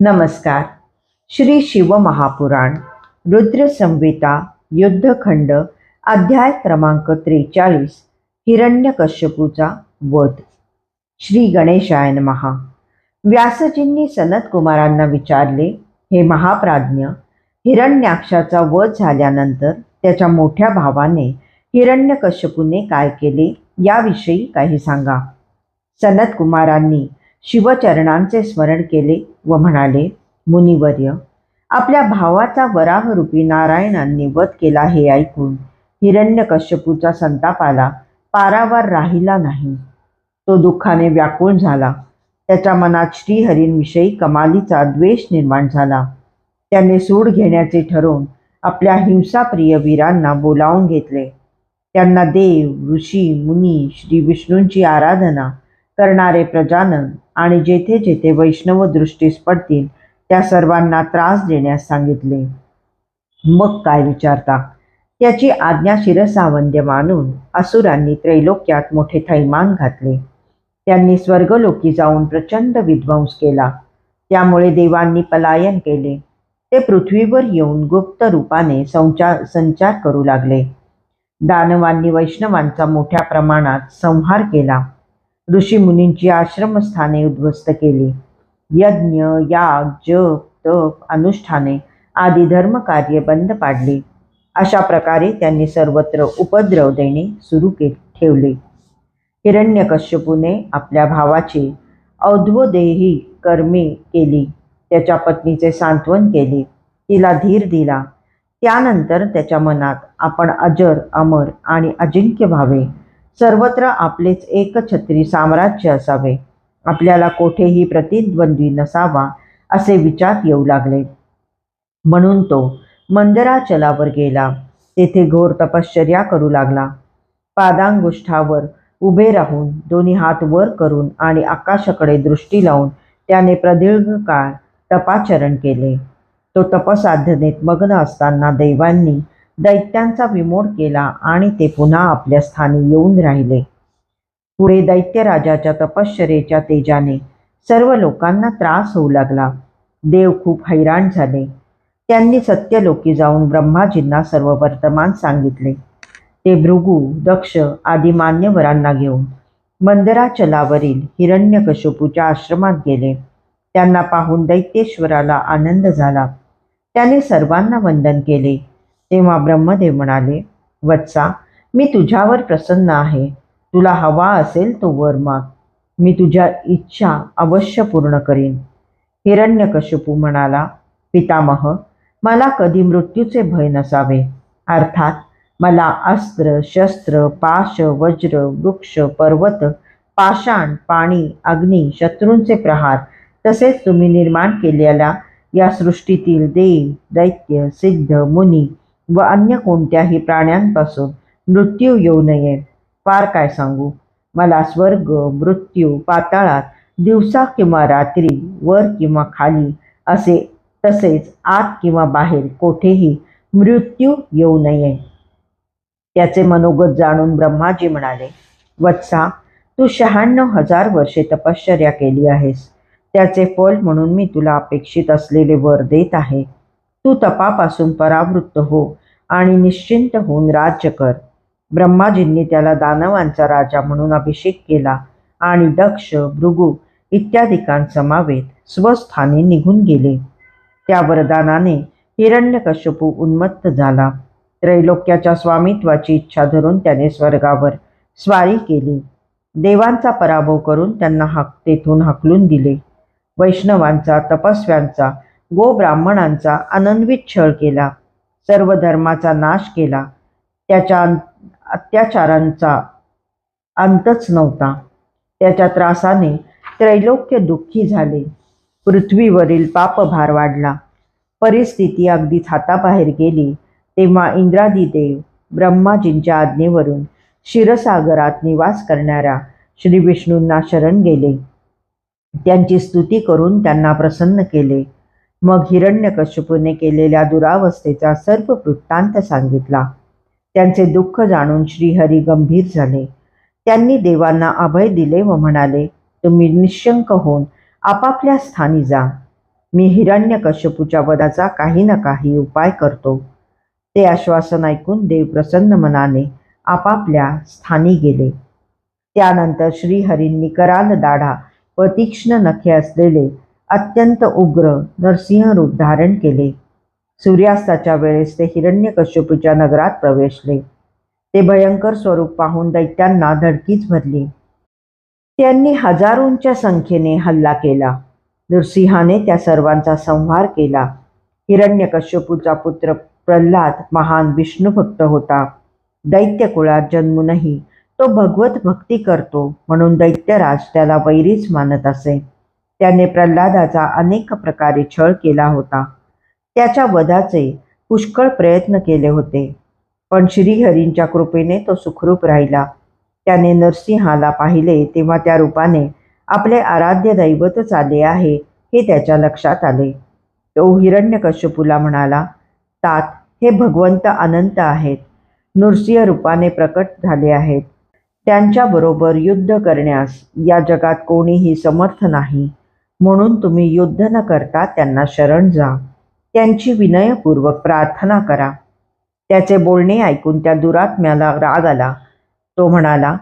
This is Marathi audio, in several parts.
नमस्कार. श्री शिवमहापुराण रुद्रसंहिता युद्धखंड अध्याय क्रमांक त्रेचाळीस हिरण्यकश्यपूचा वध. श्री गणेशायन महा व्यासजींनी सनत कुमारांना विचारले हे महाप्राज्ञ हिरण्याक्षाचा वध झाल्यानंतर त्याच्या मोठ्या भावाने हिरण्यकश्यपूने काय केले? याविषयी काही सांगा. सनत कुमारांनी शिवचरणांचे स्मरण केले व म्हणाले मुनिवर्य आपल्या भावाचा वराहरूपी नारायणांनी वध केला हे ऐकून हिरण्यकश्यपूचा संताप आला. पारावर राहिला नाही. तो दुःखाने व्याकुळ झाला. त्याच्या मनात श्रीहरींविषयी कमालीचा द्वेष निर्माण झाला. त्याने सूड घेण्याचे ठरवून आपल्या हिंसाप्रिय वीरांना बोलावून घेतले. त्यांना देव ऋषी मुनी श्री विष्णूंची आराधना करणारे प्रजानन आणि जेथे जेथे वैष्णव दृष्टीस पडतील त्या सर्वांना त्रास देण्यास सांगितले. मग काय विचारता? त्याची आज्ञा शिरसावंद्य मानून असुरांनी त्रैलोक्यात मोठे थैमान घातले. त्यांनी स्वर्गलोकी जाऊन प्रचंड विध्वंस केला. त्यामुळे देवांनी पलायन केले. ते पृथ्वीवर येऊन गुप्त रूपाने संचार संचार करू लागले. दानवांनी वैष्णवांचा मोठ्या प्रमाणात संहार केला. ऋषीमुनींची आश्रमस्थाने उद्ध्वस्त केली. यज्ञ याग जप तप अनुष्ठाने आदी धर्मकार्य बंद पाडली. अशा प्रकारे त्यांनी सर्वत्र उपद्रव देणे सुरू के ठेवले. हिरण्यकश्यपूने आपल्या भावाची औध्वदेही कर्मे केली. त्याच्या पत्नीचे सांत्वन केले. तिला धीर दिला. त्यानंतर त्याच्या मनात आपण अजर अमर आणि अजिंक्य व्हावे सर्वत्र आपलेच एकछत्री साम्राज्य असावे. आपल्याला कोठेही प्रतिद्वंद्वी नसावा असे विचार येऊ लागले. म्हणून तो मंदराचलावर गेला. तेथे घोर तपश्चर्या करू लागला. पादांगुष्ठावर उभे राहून दोन्ही हात वर करून आणि आकाशाकडे दृष्टी लावून त्याने प्रदीर्घ काळ तपाचरण केले. तो तपसाधनेत मग्न असताना देवांनी दैत्यांचा विमोड केला आणि ते पुन्हा आपल्या स्थानी येऊन राहिले. पुढे दैत्यराजाच्या तपश्चरेच्या तेजाने सर्व लोकांना त्रास होऊ लागला. देव खूप हैराण झाले. त्यांनी सत्यलोकी जाऊन ब्रह्माजींना सर्व वर्तमान सांगितले. ते भृगू दक्ष आदी मान्यवरांना घेऊन मंदराचलावरील हिरण्यकशपूच्या आश्रमात गेले. त्यांना पाहून दैत्येश्वराला आनंद झाला. त्याने सर्वांना वंदन केले. तेव्हा ब्रह्मदेव म्हणाले वत्सा मी तुझ्यावर प्रसन्न आहे. तुला हवा असेल तो वर माग. मी तुझ्या इच्छा अवश्य पूर्ण करीन. हिरण्यकशिपू म्हणाला पितामह मला कधी मृत्यूचे भय नसावे. अर्थात मला अस्त्र शस्त्र पाश वज्र वृक्ष पर्वत पाषाण पाणी अग्नी शत्रूंचे प्रहार तसेच तुम्ही निर्माण केलेल्या या सृष्टीतील देव दैत्य सिद्ध मुनी व अन्य कोणत्याही प्राण्यांपासून मृत्यू येऊ नये. फार काय सांगू? मला स्वर्ग मृत्यू पाताळात दिवसा किंवा रात्री वर किंवा खाली असे तसेच आत किंवा बाहेर कोठेही मृत्यू येऊ नये. त्याचे मनोगत जाणून ब्रह्माजी म्हणाले वत्सा तू शहाण्णव हजार वर्षे तपश्चर्या केली आहेस. त्याचे फल म्हणून मी तुला अपेक्षित असलेले वर देत आहे. तू तपापासून परावृत्त हो आणि निश्चिंत होऊन राज्य कर. ब्रह्माजींनी त्याला दानवांचा राजा म्हणून अभिषेक केला आणि दक्ष भृगू इत्यादिकांसमावेत स्वस्थानी निघून गेले. त्या वरदानाने हिरण्यकश्यपू उन्मत्त झाला. त्रैलोक्याच्या स्वामित्वाची इच्छा धरून त्याने स्वर्गावर स्वारी केली. देवांचा पराभव करून त्यांना हक तेथून हकलून दिले. वैष्णवांचा तपस्व्यांचा गो ब्राह्मणांचा अनन्वित छळ केला. सर्व धर्माचा नाश केला. त्याच्या अत्याचारांचा अंतच नव्हता. त्याच्या त्रासाने त्रैलोक्य दुःखी झाले. पृथ्वीवरील पापभार वाढला. परिस्थिती अगदीच हाताबाहेर गेली. तेव्हा इंद्रादिदेव ब्रह्माजींच्या आज्ञेवरून क्षीरसागरात निवास करणाऱ्या श्री विष्णूंना शरण गेले. त्यांची स्तुती करून त्यांना प्रसन्न केले. मग हिरण्यकश्यपूने केलेल्या दुरावस्थेचा सर्व वृत्तांत सांगितला. त्यांचे दुःख जाणून श्रीहरी गंभीर झाले. त्यांनी देवांना अभय दिले व म्हणाले तुम्ही निशंक होऊन आपापल्या स्थानी जा. मी हिरण्यकश्यपूच्या वधाचा काही ना काही उपाय करतो. ते आश्वासन ऐकून देव प्रसन्न मनाने आपापल्या स्थानी गेले. त्यानंतर श्रीहरींनी कराल दाढा व तीक्ष्ण नखे असलेले अत्यंत उग्र नरसिंह रूप धारण केले. सूर्यास्ताच्या वेळेस ते हिरण्यकश्यपूच्या नगरात प्रवेशले. ते भयंकर स्वरूप पाहून दैत्यांना धडकीच भरली. त्यांनी हजारोंच्या संख्येने हल्ला केला. नृसिंहाने त्या सर्वांचा संहार केला. हिरण्यकश्यपूचा पुत्र प्रल्हाद महान विष्णुभक्त होता. दैत्य कुळात जन्मूनही तो भगवत भक्ती करतो म्हणून दैत्यराज त्याला वैरीच मानत असे. त्याने प्रल्हादाचा अनेक प्रकारे छळ केला होता. त्याच्या वधाचे पुष्कळ प्रयत्न केले होते. पण श्रीहरींच्या कृपेने तो सुखरूप राहिला. त्याने नरसिंहाला पाहिले तेव्हा त्या रूपाने आपले आराध्य दैवतच आले आहे हे त्याच्या लक्षात आले. तो हिरण्यकश्यपूला म्हणाला तात हे भगवंत अनंत आहेत. नृसिंह रूपाने प्रकट झाले आहेत. त्यांच्याबरोबर युद्ध करण्यास या जगात कोणीही समर्थ नाही. म्हणून तुम्ही युद्ध न करता त्यांना शरण जा. त्यांची विनयपूर्वक प्रार्थना करा. त्याचे बोलणे ऐकून त्या दुरात्म्याला राग आला. तो म्हणाला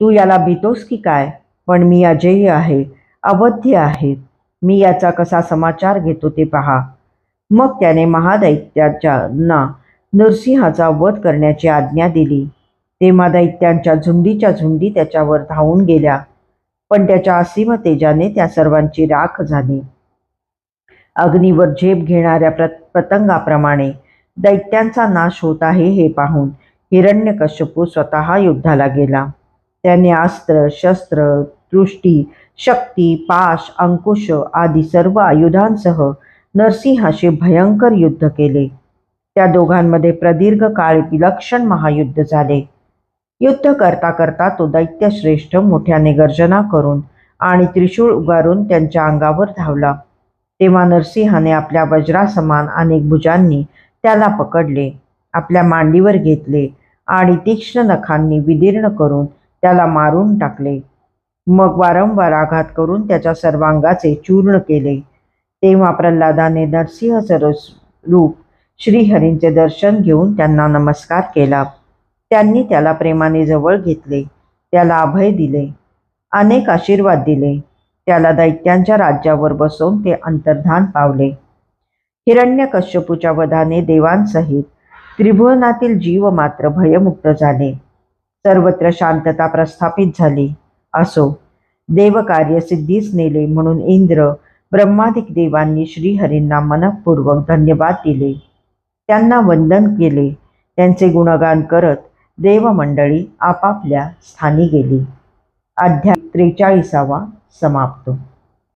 तू याला भीतोस की काय? पण मी अजयी आहे अवध्य आहे. मी याचा कसा समाचार घेतो ते पहा. मग त्याने महादैत्याच्यांना नरसिंहाचा वध करण्याची आज्ञा दिली. तेव्हा दैत्यांच्या झुंडीच्या झुंडी त्याच्यावर धावून गेल्या. पण त्याच्या असीम तेजाने त्या सर्वांची राख झाली. अग्नीवर झेप घेणाऱ्या पतंगाप्रमाणे दैत्यांचा नाश होत आहे हे पाहून हिरण्यकश्यपू स्वतः युद्धाला गेला. त्याने अस्त्र शस्त्र दृष्टी शक्ती पाश अंकुश आदी सर्व आयुधांसह नरसिंहाशी भयंकर युद्ध केले. त्या दोघांमध्ये प्रदीर्घ काळ विलक्षण महायुद्ध झाले. युद्ध करता करता तो दैत्यश्रेष्ठ मोठ्याने गर्जना करून आणि त्रिशूळ उगारून त्यांच्या अंगावर धावला. तेव्हा नरसिंहाने आपल्या वज्रासमान अनेक भुजांनी त्याला पकडले आपल्या मांडीवर घेतले आणि तीक्ष्ण नखांनी विदीर्ण करून त्याला मारून टाकले. मग वारंवार आघात करून त्याच्या सर्वांगाचे चूर्ण केले. तेव्हा प्रल्हादाने नरसिंह सरस रूप श्रीहरींचे दर्शन घेऊन त्यांना नमस्कार केला. त्यांनी त्याला प्रेमाने जवळ घेतले त्याला अभय दिले अनेक आशीर्वाद दिले. त्याला दैत्यांच्या राज्यावर बसवून ते अंतर्धान पावले. हिरण्यकश्यपूच्या वधाने देवांसहित त्रिभुवनातील जीव मात्र भयमुक्त झाले. सर्वत्र शांतता प्रस्थापित झाली. असो देवकार्य सिद्धीस नेले म्हणून इंद्र ब्रह्मादिक देवांनी श्रीहरींना मनपूर्वक धन्यवाद दिले. त्यांना वंदन केले. त्यांचे गुणगान करत देवमंडळी आपापल्या स्थानी गेली. अध्याय त्रेचाळीसावा समाप्त.